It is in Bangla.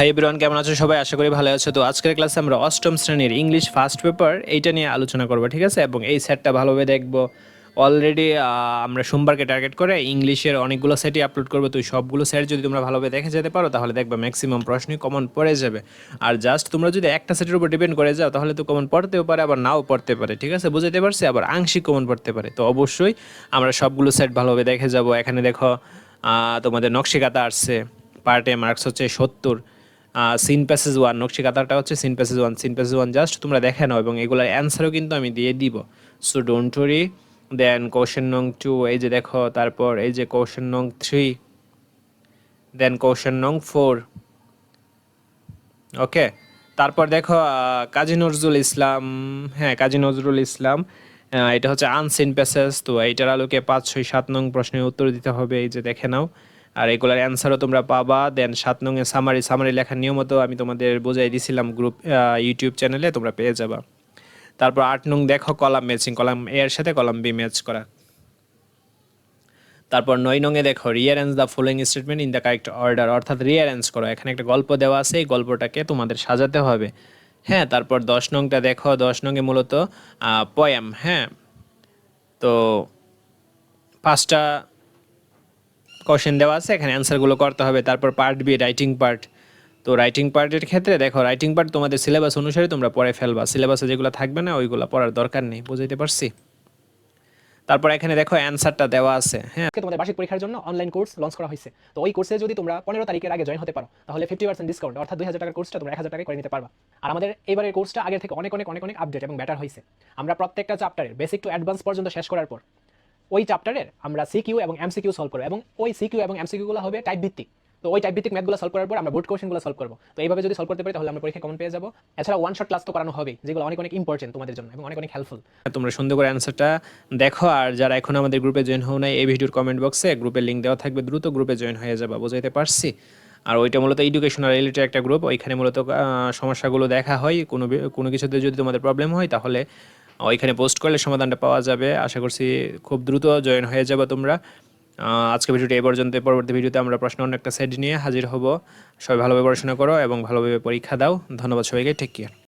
হাই এভরিওয়ান কেমন আছো সবাই? আশা করি ভালো আছো। তো আজকের ক্লাসে আমরা অষ্টম শ্রেণির ইংলিশ ফার্স্ট পেপার এইটা নিয়ে আলোচনা করব, ঠিক আছে? এবং এই সেটটা ভালোভাবে দেখব। অলরেডি আমরা সোমবারকে টার্গেট করে ইংলিশের অনেকগুলো সেটই আপলোড করব। তো সবগুলো সেট যদি তোমরা ভালোভাবে দেখে যেতে পারো, তাহলে দেখবে ম্যাক্সিমাম প্রশ্নই কমন পড়ে যাবে। আর জাস্ট তোমরা যদি একটা সেটের উপর ডিপেন্ড করে যাও, তাহলে তো কমন পড়তেও পারে, আবার নাও পড়তে পারে, ঠিক আছে? বুঝতে পারছি? আবার আংশিক কমন পড়তে পারে। তো অবশ্যই আমরা সবগুলো সেট ভালোভাবে দেখে যাব। এখানে দেখো তোমাদের নকশিকাতা আসছে পার্টে মার্কস হচ্ছে সত্তর। সিন প্যাসেজ ওয়ান নকশি কাতারটা হচ্ছে seen passage one seen passage one just তোমরা দেখে নাও এবং এগুলোর অ্যান্সারও কিন্তু আমি দিয়ে দিব। So don't worry then question নং টু এই যে দেখো, তারপর এই যে কোশ্চেন নং থ্রি দেন কোশ্চেন নং ফোর ওকে তারপর দেখো কাজী নজরুল ইসলাম হ্যাঁ কাজী নজরুল ইসলাম এটা হচ্ছে আনসিন প্যাসেজ তো এইটার আলোকে পাঁচ, ছয়, সাত নং প্রশ্নের উত্তর দিতে হবে, এই যে দেখে নাও। আর এগুলোর অ্যান্সারও তোমরা পাবা। দেন সাত নং এ সামারি সামারি লেখার নিয়মত আমি তোমাদের বোঝাই দিছিলাম গ্রুপ ইউটিউব চ্যানেলে তোমরা পেয়ে যাবা। তারপর আট নং দেখো কলাম ম্যাচিং কলাম এ এর সাথে কলাম বি ম্যাচ করা। তারপর নয় নঙে দেখো rearrange the following statement in the correct order অর্থাৎ রিয়ারেঞ্জ করো। এখানে একটা গল্প দেওয়া আছে, এই গল্পটাকে তোমাদের সাজাতে হবে। হ্যাঁ তারপর দশ নংটা দেখো, দশ নঙে মূলত পয়াম হ্যাঁ। তো পাঁচটা কোশ্চেন দেওয়া আছে, এখানে অ্যান্সারগুলো করতে হবে। তারপর পার্ট বি রাইটিং পার্ট তো রাইটিং পার্টের ক্ষেত্রে দেখো রাইটিং পার্ট তোমাদের সিলেবাস অনুসারে তোমরা পড়ে ফেলবা। সিলেবাসে যেগুলো থাকবে না, ওইগুলো পড়ার দরকার নেই, বুঝাইতে পারছি? তারপর এখানে দেখো অ্যান্সারটা দেওয়া আছে হ্যাঁ? তোমাদের বার্ষিক পরীক্ষার জন্য অনলাইন কোর্স লঞ্চ করা হয়েছে। তো ওই কোর্সে যদি তোমরা পনেরো তারিখের আগে জয়েন হতে পারো, তাহলে ফিফটি পার্সেন্ট ডিসকাউন্ট অর্থাৎ দুই হাজার টাকার কোর্সটা তোমরা এক হাজার টাকায় করে নিতে পারবা। আর আমাদের এবারের কোর্সটা আগের থেকে অনেক অনেক অনেক অনেক আপডেট এবং বেটার হয়েছে। আমরা প্রত্যেকটা চ্যাপ্টারের বেসিক টু অ্যাডভান্স পর্যন্ত শেষ করার পর ওই চ্যাপ্টারের আমরা সিকিউ এবং এমসিকিউ সলভ করব। এবং ওই সিকিউ এবং এমসিকিউগুলো হবে টাইপ ভিত্তিক। তো ওই টাইপ ভিত্তিক ম্যাথগুলো সলভ করার পর আমরা বোর্ড কোশ্চেনগুলো সলভ করব। তো এইভাবে যদি সলভ করতে পারি, তাহলে আমরা পরীক্ষা কমন পেয়ে যাব। এছাড়া ওয়ান শট ক্লাস তো করানো হবে যেগুলো অনেক অনেক ইম্পর্টেন্ট তোমাদের জন্য এবং অনেক অনেক হেল্পফুল তোমরা সুন্দর করে অ্যান্সারটা দেখো, আর যারা এখন আমাদের গ্রুপে জয়েন হও না এই ভিডিওর কমেন্ট বক্সে গ্রুপের লিঙ্ক দেওয়া থাকবে। দ্রুত গ্রুপে জয়েন হয়ে যাবা, বুঝাইতে পারছি? আর ওইটা মূলত এডুকেশনাল রিলেটেড একটা গ্রুপ ওইখানে মূলত সমস্যাগুলো দেখা হয়। কোনো কোনো কিছুতে যদি তোমাদের প্রবলেম হয়, তাহলে ওইখানে পোস্ট করলে সমাধানটা পাওয়া যাবে। আশা করছি খুব দ্রুত জয়েন হয়ে যাবে তোমরা। আজকে ভিডিওটি এই পর্যন্ত। পরবর্তী ভিডিওতে আমরা প্রশ্ন অন্য একটা সেট নিয়ে হাজির হব। সবাই ভালোভাবে পড়াশোনা করো এবং ভালোভাবে পরীক্ষা দাও। ধন্যবাদ সবাইকে। Take care